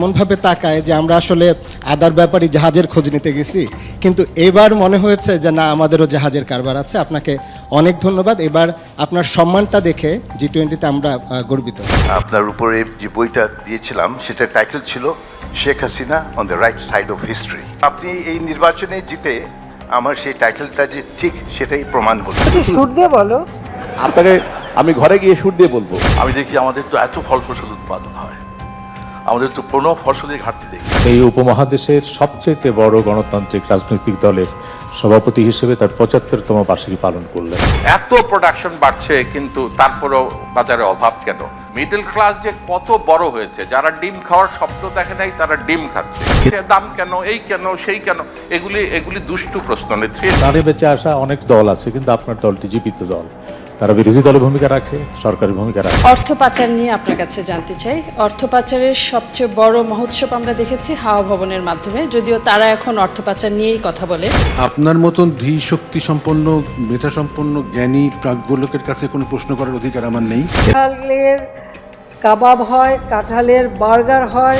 এমনভাবে তাকায় যে আমরা আসলে আদার ব্যাপারই জাহাজের খোঁজ নিতে গেছি। কিন্তু এবার মনে হয়েছে যে না আমাদেরও জাহাজের কারবার আছে। আপনাকে অনেক ধন্যবাদ। এবার আপনার সম্মানটা দেখে জি টোয়েন্টিতে আমরা গর্বিত। আপনার উপরে যে বইটা দিয়েছিলাম সেটার টাইটেল ছিল Sheikh Hasina on the right side of history আপনি এই নির্বাচনে জিতে আমার সেই টাইটেলটা যে ঠিক সেটাই প্রমাণ হলো। সুর দিয়ে বলো। আপনাকে আমি ঘরে গিয়ে সুর দিয়ে বলব। আমি দেখি আমাদের তো এত ফল ফসল উৎপাদন হয়। আমাদের তো কোনো ফসলের ঘাটতি দেখি। এই উপমহাদেশের সবচেয়ে বড় গণতান্ত্রিক রাজনৈতিক দলের সভাপতি হিসেবে তার পঁচাত্তরতম বার্ষিকী পালন করলেন। এত প্রোডাকশন বাড়ছে কিন্তু তারপরেও বাজারে অভাব কেন? মিডল ক্লাস যে কত বড় হয়েছে যারা ডিম খাওয়ার স্বপ্ন দেখে নাই তারা ডিম খাচ্ছে। দাম কেন এই কেন সেই কেন? এগুলি এগুলি দুষ্টু প্রশ্ন। নেত্রী তাদের বেঁচে আসা অনেক দল আছে কিন্তু আপনার দলটি জীবিত দল। তারা বিরোধী দলের ভূমিকা রাখে সরকারি ভূমিকা রাখে। অর্থ পাচার নিয়ে আপনার কাছে জানতে চাই। অর্থ পাচারের সবচেয়ে বড় মহোৎসব আমরা দেখেছি হাওয়া ভবনের মাধ্যমে যদিও তারা এখন অর্থ পাচার নিয়েই কথা বলে। আপনার মতন ধী শক্তি সম্পন্ন মেধা সম্পন্ন জ্ঞানী প্রাজ্ঞলোকের কাছে কোনো প্রশ্ন করার অধিকার আমার নেই। কাবাব হয় কাঁঠালের বার্গার হয়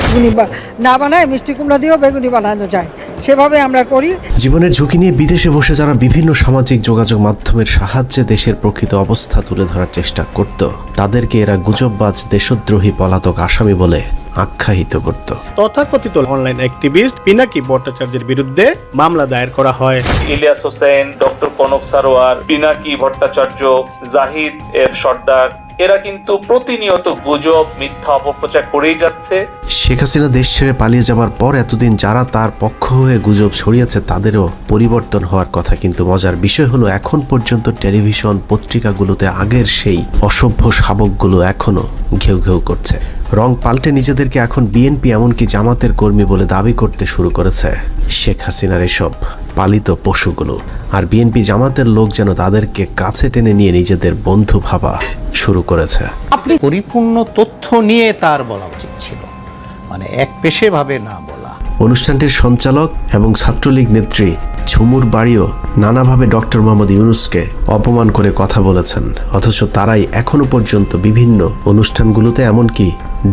না বানায় মিষ্টি কুমড়া দিয়েও বেগুনি বানানো যায়। সেভাবে আমরা করি। জীবনের ঝুঁকি নিয়ে বিদেশে বসে যারা বিভিন্ন সামাজিক যোগাযোগ মাধ্যমের সাহায্যে দেশের প্রকৃত অবস্থা তুলে ধরার চেষ্টা করত তাদেরকে এরা গুজববাজ দেশদ্রোহী পলাতক আসামি বলে আখ্যায়িত করত। তথাকথিত অনলাইন অ্যাক্টিভিস্ট পিনাকি ভট্টাচার্যের বিরুদ্ধে মামলা দায়ের করা হয়। ইলিয়াস হোসেন ডক্টর কনক সারোয়ার পিনাকি ভট্টাচার্য জাহিদ এর সর্দার এরা কিন্তু প্রতিনিয়ত গুজব, মিথ্যা অপপ্রচার করেই যাচ্ছে। শেখ হাসিনা দেশ ছেড়ে পালিয়ে যাবার পর এতদিন যারা তার পক্ষ হয়ে গুজব ছড়িয়েছে, তাদেরও পরিবর্তন হওয়ার কথা। কিন্তু মজার বিষয় হলো, এখন পর্যন্ত টেলিভিশন পত্রিকাগুলোতে আগের সেই অসভ্য শাবকগুলো এখনও ঘেউ ঘেউ করছে। রং পাল্টে নিজেদেরকে এখন বিএনপি এমনকি জামাতের কর্মী বলে দাবি করতে শুরু করেছে। শেখ হাসিনার এসব পালিত পশুগুলো আর বিএনপি জামাতের লোক যেন তাদেরকে কাছে টেনে নিয়ে নিজেদের বন্ধু ভাবা শুরু করেছে। আপনি পরিপূর্ণ তথ্য নিয়ে তার বলা উচিত ছিল। মানে এক পেশেভাবে না বলা। অনুষ্ঠানটির সঞ্চালক এবং ছাত্রলীগ নেত্রী ঝুমুর বাড়িও নানাভাবে ডক্টর মোহাম্মদ ইউনুসকে অপমান করে কথা বলেছেন। অথচ তারাই এখনও পর্যন্ত বিভিন্ন অনুষ্ঠানগুলোতে এমনকি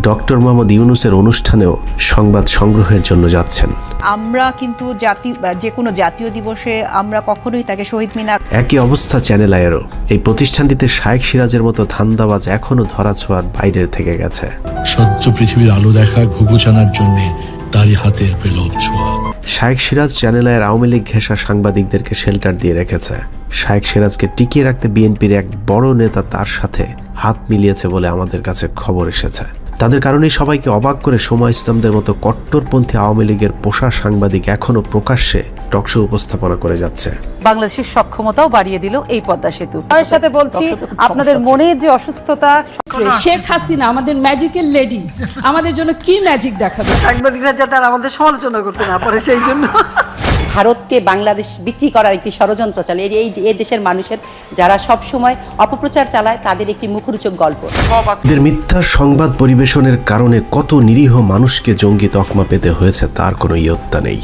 ডক্টর মোহাম্মদ ইউনুসের অনুষ্ঠানেও সংবাদ সংগ্রহের জন্য যাচ্ছেন। আমরা কিন্তু জাতি যে কোনো জাতীয় দিবসে আমরা কখনোই তাকে শহীদ মিনার একই অবস্থা চ্যানেল আয়েরও এই প্রতিষ্ঠানটিতে শায়েক সিরাজের মতো ধান্দাবাজ এখনও ধরাছোঁয়ার বাইরের থেকে গেছে। সদ্য পৃথিবীর আলো দেখা ঘুঘু জানার জন্যে তারই হাতের পেলব ছোঁয়া। শায়েক সিরাজ চ্যানেল আয়ের আওয়ামী লীগ ঘেঁষা সাংবাদিকদেরকে শেল্টার দিয়ে রেখেছে। শায়েক সিরাজকে টিকিয়ে রাখতে বিএনপির এক বড় নেতা তার সাথে হাত মিলিয়েছে বলে আমাদের কাছে খবর এসেছে। তাদের কারণেই সবাইকে অবাক করে সময় ইসলামদের মতো কট্টরপন্থী আওয়ামী লীগের পোষা সাংবাদিক এখনও প্রকাশ্যে টকশো উপস্থাপনা করে যাচ্ছে। বাংলাদেশের সক্ষমতাও বাড়িয়ে দিল এই পদ্মা সেতু। তার সাথে বলছি আপনাদের মনে যে অসুস্থতা শেখ হাসিনা আমাদের ম্যাজিক্যাল লেডি আমাদের জন্য কি ম্যাজিক দেখাবে? সাংবাদিকরা যাতে আর আমাদের সমালোচনা করতে না পারে সেই জন্য। ভারতকে বাংলাদেশ বিক্রি করার একটি ষড়যন্ত্র চলে। এই এই দেশের মানুষের যারা সব সময় অপপ্রচার চালায়, তাদের একটি মুখরোচক গল্প। মিথ্যা সংবাদ পরিবেশনের কারণে কত নিরীহ মানুষকে জঙ্গি তকমা পেতে হয়েছে, তার কোনো ইয়ত্তা নেই।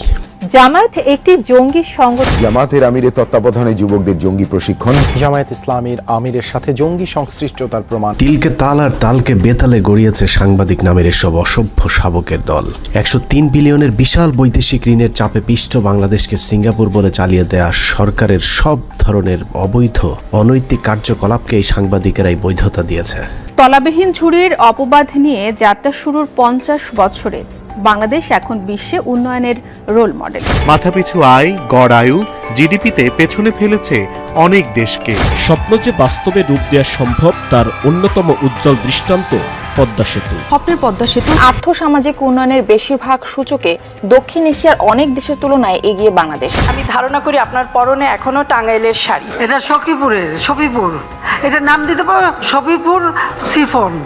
জামায়াত একটি জঙ্গি সংগঠন। জামাতের আমিরের তত্ত্বাবধানে যুবকদের জঙ্গি প্রশিক্ষণ। জামায়াত ইসলামীর আমিরের সাথে জঙ্গি সংশ্লিষ্টতার প্রমাণ। তিলকে তাল আর তালকে বেতালে গড়িয়েছে সাংবাদিক নামের এসব অসভ্য শাবকের দল। একশো তিন বিলিয়নের বিশাল বৈদেশিক ঋণের চাপে পিষ্ট বাংলাদেশকে সিঙ্গাপুর বলে চালিয়ে দেয়া সরকারের সব ধরনের অবৈধ অনৈতিক কার্যকলাপকে এই সাংবাদিকেরাই বৈধতা দিয়েছে। তলাবিহীন ঝুড়ির অপবাদ নিয়ে যাত্রা শুরুর পঞ্চাশ বছরে। বাংলাদেশ এখন বিশ্বে উন্নয়নের রোল মডেল। মাথাপিছু আয় গড় আয়ু জিডিপিতে পেছনে ফেলেছে অনেক দেশকে। স্বপ্ন যে বাস্তবে রূপ দেওয়া সম্ভব তার অন্যতম উজ্জ্বল দৃষ্টান্ত পদ্মা সেতু। স্বপ্নের পদ্মা সেতু আর্থ সামাজিক উন্নয়নের বেশিরভাগ সূচকে দক্ষিণ এশিয়ার অনেক দেশের তুলনায় এগিয়ে বাংলাদেশ। আমি ধারণা করি আপনার পরনে এখনও টাঙ্গাইলের শাড়ি। এটা সখীপুরের সফিপুর। এটা নাম দিতে পারো? সফিপুর সিফন।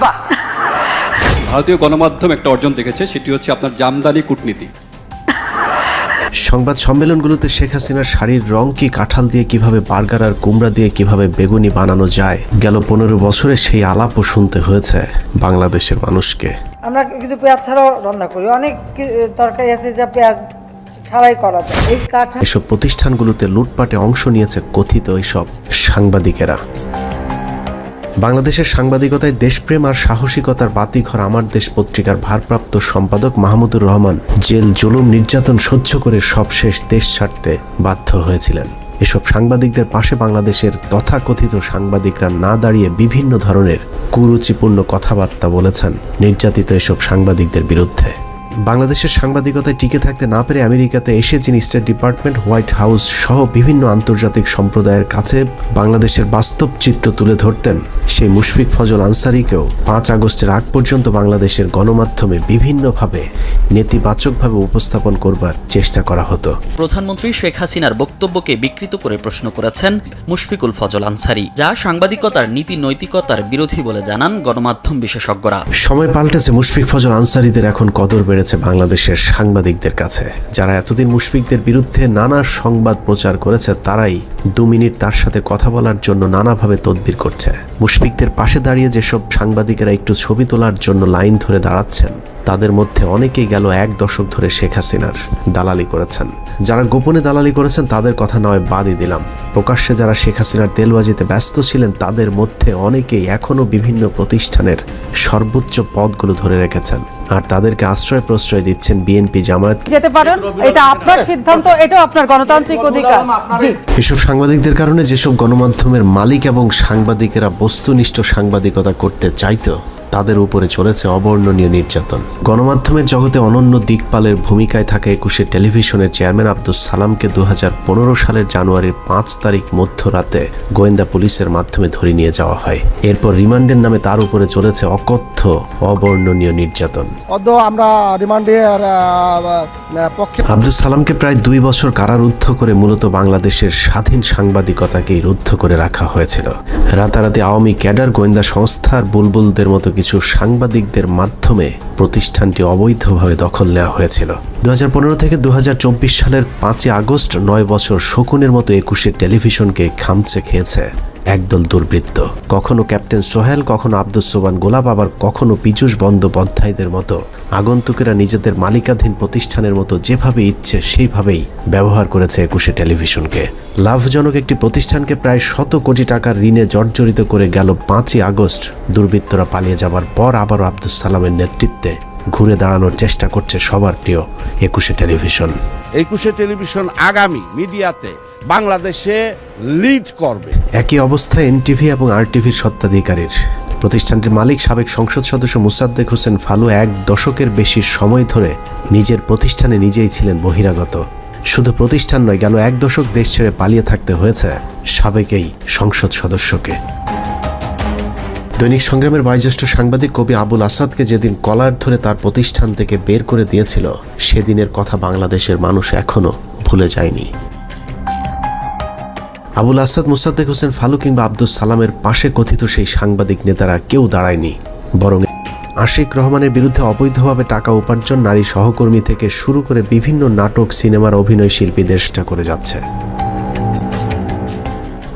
বাহ! ভারতীয় গণমাধ্যম একটা অর্জন দেখেছে সেটি হচ্ছে আপনার জামদানি কূটনীতি। সংবাদ সম্মেলনগুলোতে শেখ হাসিনার শাড়ির রং কি কাঁঠাল দিয়ে কীভাবে বার্গার আর কুমড়া দিয়ে কীভাবে বেগুনি বানানো যায়? গেল পনেরো বছরে সেই আলাপও শুনতে হয়েছে বাংলাদেশের মানুষকে। আমরা কিন্তু পেঁয়াজ ছাড়াও রান্না করি। অনেক তরকারি আছে যা পেঁয়াজ ছাড়াই করা যায়। এই কাঁঠাল এসব প্রতিষ্ঠানগুলোতে লুটপাটে অংশ নিয়েছে কথিত এসব সাংবাদিকেরা। বাংলাদেশের সাংবাদিকতায় দেশপ্রেম আর সাহসিকতার বাতিঘর আমার দেশ পত্রিকার ভারপ্রাপ্ত সম্পাদক মাহমুদুর রহমান জেল, জুলুম, নির্যাতন সহ্য করে সবশেষ দেশ ছাড়তে বাধ্য হয়েছিলেন। এসব সাংবাদিকদের পাশে বাংলাদেশের তথাকথিত সাংবাদিকরা না দাঁড়িয়ে বিভিন্ন ধরনের কুরুচিপূর্ণ কথাবার্তা বলেছেন নির্যাতিত এসব সাংবাদিকদের বিরুদ্ধে। বাংলাদেশের সাংবাদিকতায় টিকে থাকতে না পেরে আমেরিকাতে এসে যিনি স্টেট ডিপার্টমেন্ট হোয়াইট হাউস সহ বিভিন্ন আন্তর্জাতিক সম্প্রদায়ের কাছে বাংলাদেশের বাস্তব চিত্র তুলে ধরতেন সেই মুশফিক ফজল আনসারিকেও পাঁচ আগস্টের আগ পর্যন্ত বাংলাদেশের গণমাধ্যমে বিভিন্নভাবে নেতিবাচকভাবে উপস্থাপন করবার চেষ্টা করা হতো। প্রধানমন্ত্রী শেখ হাসিনার বক্তব্যকে বিকৃত করে প্রশ্ন করেছেন মুশফিকুল ফজল আনসারি যা সাংবাদিকতার নীতি নৈতিকতার বিরোধী বলে জানান গণমাধ্যম বিশেষজ্ঞরা। সময় পাল্টেছে মুশফিক ফজল আনসারিদের এখন কদর বেড়েছে। বাংলাদেশের সাংবাদিকদের কাছে। যারা এতদিন মুশফিকদের বিরুদ্ধে নানা সংবাদ প্রচার করেছে, তারাই দু মিনিট তার সাথে কথা বলার জন্য নানাভাবে তদবির করছে। মুশফিকদের পাশে দাঁড়িয়ে যেসব সাংবাদিকেরা একটু ছবি তোলার জন্য লাইন ধরে দাঁড়াচ্ছেন, তাদের মধ্যে অনেকেই গেল এক দশক ধরে শেখ হাসিনার দালালি করেছেন। যারা গোপনে দালালি করেছেন, তাদের কথা নয়, বাদই দিলাম। প্রকাশ্যে যারা শেখ হাসিনার তেলবাজিতে ব্যস্ত ছিলেন, তাদের মধ্যে অনেকেই এখনও বিভিন্ন প্রতিষ্ঠানের সর্বোচ্চ পদগুলো ধরে রেখেছেন। আর তাদেরকে আশ্রয় প্রশ্রয় দিচ্ছেন বিএনপি জামায়াত। যেতে পারেন এটা আপনার সিদ্ধান্ত এটা আপনার গণতান্ত্রিক অধিকার। এসব সাংবাদিকদের কারণে যেসব গণমাধ্যমের মালিক এবং সাংবাদিকেরা বস্তুনিষ্ঠ সাংবাদিকতা করতে চাইতো তাদের উপরে চলেছে অবর্ণনীয় নির্যাতন। গণমাধ্যমের জগতে অনন্য দিকপালের ভূমিকায় থাকা একুশে টেলিভিশনের চেয়ারম্যান আব্দুল সালামকে দুহাজার পনেরো সালের জানুয়ারির পাঁচ তারিখ মধ্যরাতে গোয়েন্দা পুলিশের মাধ্যমে ধরে নিয়ে যাওয়া হয়। এরপর রিমান্ডের নামে তার উপরে চলেছে অকথ্য অবর্ণনীয় নির্যাতন। আমরা পক্ষে আব্দুল সালামকে প্রায় দুই বছর কারারুদ্ধ করে মূলত বাংলাদেশের স্বাধীন সাংবাদিকতাকেই রুদ্ধ করে রাখা হয়েছিল। রাতারাতি আওয়ামী ক্যাডার গোয়েন্দা সংস্থার বুলবুলদের মতো কিছু সাংবাদিকদের মাধ্যমে প্রতিষ্ঠানটি অবৈধভাবে দখল নেওয়া হয়েছিল। দু হাজার পনেরো থেকে দু হাজার চব্বিশ সালের পাঁচই আগস্ট নয় বছর শকুনের মতো একুশে টেলিভিশনকে খামচে খেয়েছে। একদল দুর্বৃত্ত। কখনো ক্যাপ্টেন সোহেল, কখনো আব্দুল সোবান গোলাপ, আবার কখনো পীযূষ বন্দ্যোপাধ্যায়দের মতো। আগন্তুকেরা নিজেদের মালিকাধীন প্রতিষ্ঠানের মতো যেভাবে ইচ্ছে সেইভাবেই ব্যবহার করেছে একুশে টেলিভিশনকে। লাভজনক একটি প্রতিষ্ঠানকে প্রায় শত কোটি টাকার ঋণে জর্জরিত করে গেল পাঁচই আগস্ট। দুর্বৃত্তরা পালিয়ে যাবার পর আবারও আব্দুল সালামের নেতৃত্বে ঘুরে দাঁড়ানোর চেষ্টা করছে সবার প্রিয় একুশে টেলিভিশন। একুশে টেলিভিশন আগামী মিডিয়াতে বাংলাদেশে লিড করবে। একই অবস্থা এনটিভি এবং আরটিভির সত্ত্বাধিকারীর প্রতিষ্ঠানটির মালিক সাবেক সংসদ সদস্য মুসাদ্দেক হোসেন ফালু এক দশকের বেশি সময় ধরে নিজের প্রতিষ্ঠানে নিজেই ছিলেন বহিরাগত। শুধু প্রতিষ্ঠান নয় গেল এক দশক দেশ ছেড়ে পালিয়ে থাকতে হয়েছে সাবেক এই সংসদ সদস্যকে। দৈনিক সংগ্রামের বয়োজ্যেষ্ঠ সাংবাদিক কবি আবুল আসাদকে যেদিন কলার ধরে তার প্রতিষ্ঠান থেকে বের করে দিয়েছিল, সেদিনের কথা বাংলাদেশের মানুষ এখনও ভুলে যায়নি। আবুল আসাদ, মুসাদ্দেক হোসেন ফালু কিংবা আব্দুল সালামের পাশে কথিত সেই সাংবাদিক নেতারা কেউ দাঁড়ায়নি, বরং আশিক রহমানের বিরুদ্ধে অবৈধভাবে টাকা উপার্জন নারী সহকর্মী থেকে শুরু করে বিভিন্ন নাটক, সিনেমার অভিনয় শিল্পী দেশটা করে যাচ্ছে।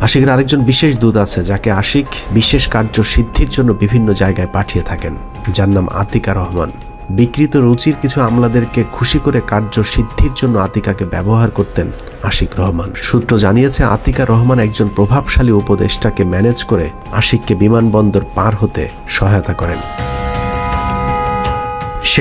আশিকের আরেকজন বিশেষ দূত আছে, যাকে আশিক বিশেষ কার্য সিদ্ধির জন্য বিভিন্ন জায়গায় পাঠিয়ে থাকেন। যার নাম আতিকা রহমান। বিকৃত রুচির কিছু আমলাদেরকে খুশি করে কার্য সিদ্ধির জন্য আতিকাকে ব্যবহার করতেন আশিক রহমান। সূত্র জানিয়েছে, আতিকা রহমান একজন প্রভাবশালী উপদেষ্টাকে ম্যানেজ করে আশিককে বিমানবন্দর পার হতে সহায়তা করেন।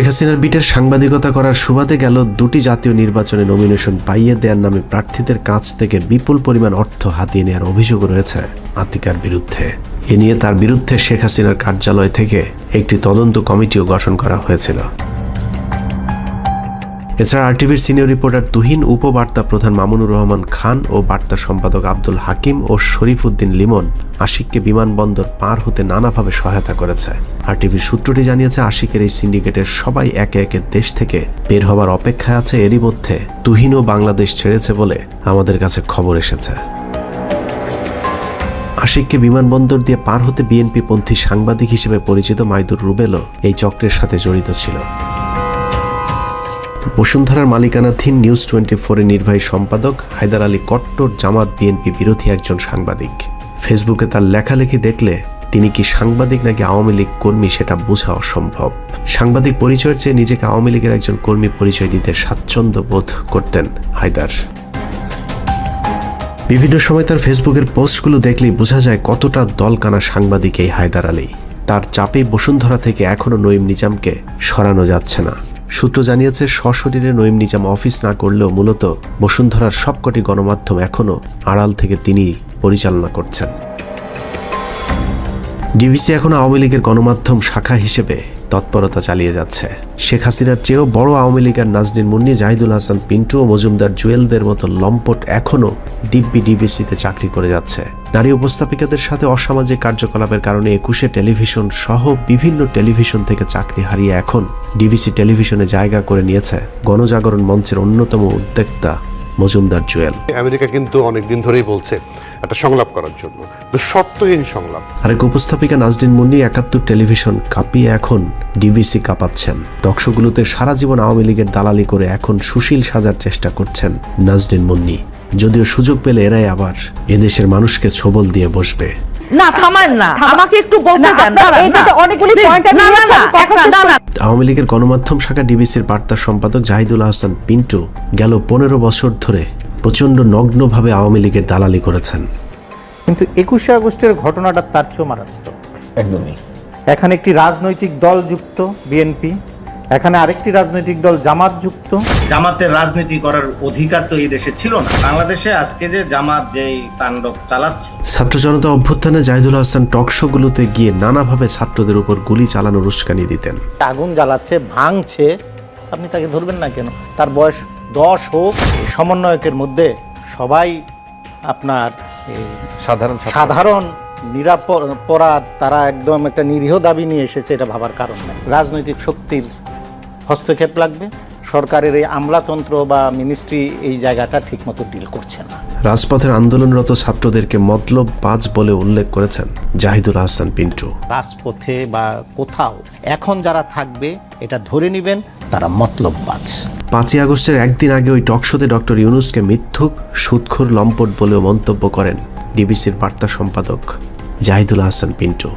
শেখ হাসিনার বিটের সাংবাদিকতা করার সুবাদে গেল দুটি জাতীয় নির্বাচনে নমিনেশন পাইয়ে দেওয়ার নামে প্রার্থীদের কাছ থেকে বিপুল পরিমাণ অর্থ হাতিয়ে নেওয়ার অভিযোগ রয়েছে আতিকার বিরুদ্ধে। এ নিয়ে তার বিরুদ্ধে শেখ হাসিনার কার্যালয় থেকে একটি তদন্ত কমিটিও গঠন করা হয়েছিল। এছাড়া আরটিভির সিনিয়র রিপোর্টার তুহিন, উপবার্তা প্রধান মামুনুর রহমান খান ও বার্তা সম্পাদক আব্দুল হাকিম ও শরীফ উদ্দিন লিমন আশিককে বিমানবন্দর পার হতে নানাভাবে সহায়তা করেছে। আরটিভির সূত্রটি জানিয়েছে, আশিকের এই সিন্ডিকেটের সবাই একে একে দেশ থেকে বের হবার অপেক্ষায় আছে। এরই মধ্যে তুহিনও বাংলাদেশ ছেড়েছে বলে আমাদের কাছে খবর এসেছে। আশিককে বিমানবন্দর দিয়ে পার হতে বিএনপি পন্থী সাংবাদিক হিসেবে পরিচিত মাইদুর রুবেলও এই চক্রের সাথে জড়িত ছিল। বসুন্ধরার মালিকানাধীন নিউজ টোয়েন্টি ফোরের নির্বাহী সম্পাদক হায়দার আলী কট্টর জামাত বিএনপি বিরোধী একজন সাংবাদিক। ফেসবুকে তার লেখালেখি দেখলে তিনি কি সাংবাদিক নাকি আওয়ামী লীগ কর্মী সেটা বোঝা অসম্ভব। সাংবাদিক পরিচয়ের চেয়ে নিজেকে আওয়ামী লীগের একজন কর্মী পরিচয় দিতে স্বাচ্ছন্দ্য বোধ করতেন হায়দার। বিভিন্ন সময় তার ফেসবুকের পোস্টগুলো দেখলেই বোঝা যায় কতটা দলকানা সাংবাদিক এই হায়দার আলী। তার চাপে বসুন্ধরা থেকে এখনও নঈম নিজামকে সরানো যাচ্ছে না। সূত্র জানিয়েছে, সশরীরে নঈম নিজাম অফিস না করলেও মূলত বসুন্ধরার সবকটি গণমাধ্যম এখনও আড়াল থেকে তিনি পরিচালনা করছেন। ডিবিসি এখন আওয়ামী লীগের গণমাধ্যম শাখা হিসেবে তৎপরতা চালিয়ে যাচ্ছে। শেখ হাসিনার চেয়েও বড় আওয়ামী লীগের নাজনীন মুন্নি, জাহিদুল হাসান, পিন্টু ও মজুমদার জুয়েলদের মতো লম্পট এখনও দিব্যি ডিবিসিতে চাকরি করে যাচ্ছে। নারী উপস্থাপিকাদের সাথে অসামাজিক কার্যকলাপের কারণে একুশে টেলিভিশন সহ বিভিন্ন টেলিভিশন থেকে চাকরি হারিয়ে এখন ডিবিসি টেলিভিশনে জায়গা করে নিয়েছে গণজাগরণ মঞ্চের অন্যতম উদ্যোক্তা মজুমদার জুয়েল। আমেরিকা কিন্তু অনেকদিন ধরেই বলছে একটা সংলাপ করার জন্য শর্তহীন সংলাপ। আরেক উপস্থাপিকা নাজদিন মুন্নি একাত্তর টেলিভিশন কাঁপিয়ে এখন ডিবিসি কাঁপাচ্ছেন। টকশোগুলোতে সারা জীবন আওয়ামী লীগের দালালি করে এখন সুশীল সাজার চেষ্টা করছেন নাজদিন মুন্নি। যদিও সুযোগ পেলে এরাই আবার এদেশের মানুষকে ছবল দিয়ে বসবে। না থামান না। আমাকে একটু বলতে দেন এই যে অনেকগুলি পয়েন্ট আমি নিয়েছি, আমি কথা শেষ করি। আওয়ামী লীগের গণমাধ্যম শাখা ডিবিসির বার্তা সম্পাদক জাহিদুল হাসান পিন্টু গেল পনেরো বছর ধরে প্রচণ্ড নগ্নভাবে আওয়ামী লীগের দালালি করেছেন। কিন্তু একুশে আগস্টের ঘটনাটা তার চেয়েও মারাত্মক। একদমই। এখানে একটি রাজনৈতিক দল যুক্ত বিএনপি এখানে আরেকটি রাজনৈতিক দল জামাত যুক্ত। জামাতের রাজনীতি করার অধিকার তো এই দেশে ছিল না। বাংলাদেশে আজকে যে জামাত যেই তাণ্ডব চালাচ্ছে। ছাত্র জনতা অভ্যুত্থানে জাহিদুল হাসান টক টকশোগুলোতে গিয়ে নানাভাবে ছাত্রদের উপর গুলি চালানোর উস্কানি দিতেন। আগুন জ্বালাচ্ছে ভাঙছে আপনি তাকে ধরবেন না কেন? তার বয়স দশ হোক সমন্বয়কের মধ্যে সবাই আপনার সাধারণ সাধারণ নিরাপরাধ তারা একদম একটা নিরীহ দাবি নিয়ে এসেছে এটা ভাবার কারণ নাই। রাজনৈতিক শক্তির হস্তক্ষেপ লাগবে। সরকারের এই আমলাতন্ত্র বা মিনিস্ট্রি এই জায়গাটা ঠিকমতো ডিল করছে না। রাজপথের আন্দোলনরত ছাত্রদেরকে মতলব বাজ বলে উল্লেখ করেছেন জাহিদুল হাসান পিন্টু। রাজপথে বা কোথাও এখন যারা থাকবে এটা ধরে নেবেন তারা মতলববাজ পাঁচই আগস্টের একদিন আগে ওই টকশোতে ডক্টর ইউনুসকে মিথ্যুক সুদখোর লম্পট বলেও মন্তব্য করেন ডিবিসির বার্তা সম্পাদক। জাহিদুল হাসান পিন্টু।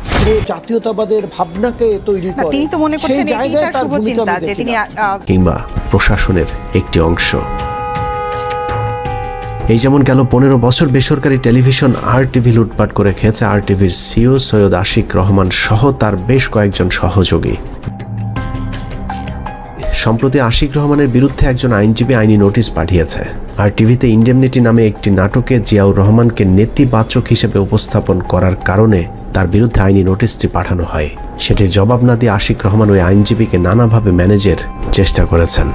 জাতীয়তাবাদের ভাবনাকে তৈরি করে। তিনি তো মনে করছেন এটাই তার তার শুভ চিন্তা যে তিনি কিংবা প্রশাসনের একটি অংশ। এই যেমন গেল পনেরো বছর বেসরকারি টেলিভিশন আর টিভি লুটপাট করে খেয়েছে আর টিভির সিও সৈয়দ আশিক রহমান সহ তার বেশ কয়েকজন সহযোগী। সম্প্রতি আশিক রহমানের বিরুদ্ধে একজন আইনজীবী আইনি নোটিশ পাঠিয়েছে। আর টিভিতে ইন্ডেমনিটি নামে একটি নাটকে জিয়াউর রহমানকে নেতিবাচক হিসেবে উপস্থাপন করার কারণে তার বিরুদ্ধে আইনি নোটিশটি পাঠানো হয়। সেটির জবাব না দিয়ে আশিক রহমান ওই আইনজীবীকে নানাভাবে ম্যানেজের চেষ্টা করেছেন।